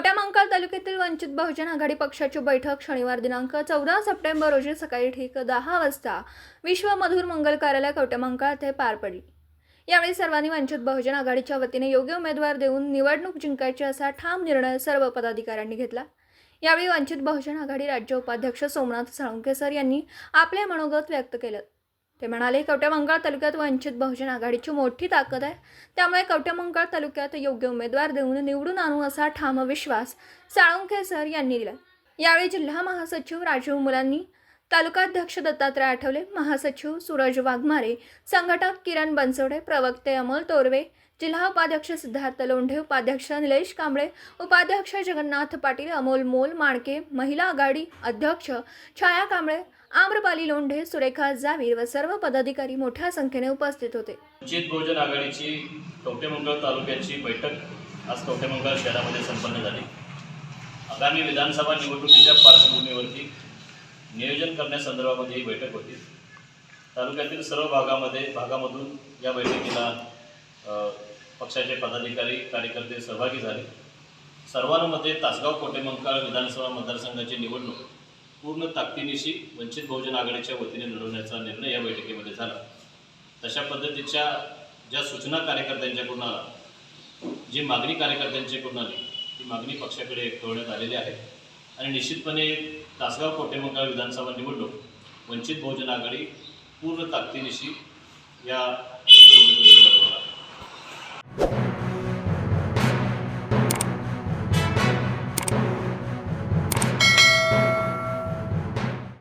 कोट्यामांकाळ तालुक्यातील वंचित बहुजन आघाडी पक्षाची बैठक शनिवार दिनांक चौदा सप्टेंबर रोजी सकाळी ठीक दहा वाजता विश्व मधुर मंगल कार्यालय कवटेमंकाळ येथे पार पडली. यावेळी सर्वांनी वंचित बहुजन आघाडीच्या वतीने योग्य उमेदवार देऊन निवडणूक जिंकायची असा ठाम निर्णय सर्व पदाधिकाऱ्यांनी घेतला. यावेळी वंचित बहुजन आघाडी राज्य उपाध्यक्ष सोमनाथ साळुंके सर यांनी आपले मनोगत व्यक्त केलं. ते म्हणाले कवट्यामंगळ तालुक्यात वंचित बहुजन आघाडीची मोठी ताकद आहे. त्यामुळे कवट्यामंगळ तालुक्यात योग्य उमेदवार देऊन निवडून आणू असा ठाम विश्वास साळुंखे सर यांनी दिला. यावेळी जिल्हा महासचिव राजीव मुलांनी तालुकाध्यक्ष दत्तात्रय आठवले महासचिव सूरज वाघमारे संघटक किरण बनसोडे प्रवक्ते अमोल तोरवे जिल्हा उपाध्यक्ष सिद्धार्थ लोंढे उपाध्यक्ष निलेश कांबळे उपाध्यक्ष जगन्नाथ पाटील अमोल मोल माणके महिला आघाडी अध्यक्ष छाया कांबळे आम्रपाली लोंढे सुरेखा जावीर व सर्व पदाधिकारी मोठ्या संख्येने उपस्थित होते. वंचित बहुजन आघाडीची कवटेमंगळ तालुक्याची बैठक आज कवटेमंगळ शहरामध्ये संपन्न झाली. आगामी विधानसभा निवडणुकीच्या पार्श्वभूमीवरती नियोजन करण्यासंदर्भामध्ये ही बैठक होती. तालुक्यातील सर्व भागामध्ये भागामधून या बैठकीला पक्षाचे पदाधिकारी कार्यकर्ते सहभागी झाले. सर्वांमध्ये तासगाव कोटेमंकाळ विधानसभा मतदारसंघाची निवडणूक पूर्ण ताकदीनिशी वंचित बहुजन आघाडीच्या वतीने लढवण्याचा निर्णय या बैठकीमध्ये झाला. तशा पद्धतीच्या ज्या सूचना कार्यकर्त्यांच्याकडून आला जी मागणी कार्यकर्त्यांच्याकडून आली ती मागणी पक्षाकडे ठेवण्यात आलेली आहे. आणि निश्चितपणे तासगाव कोटेमंकाळ विधानसभा निवडणूक वंचित बहुजन आघाडी पूर्ण ताकदीनिशी या निवडणुकीमध्ये लढवणार आहे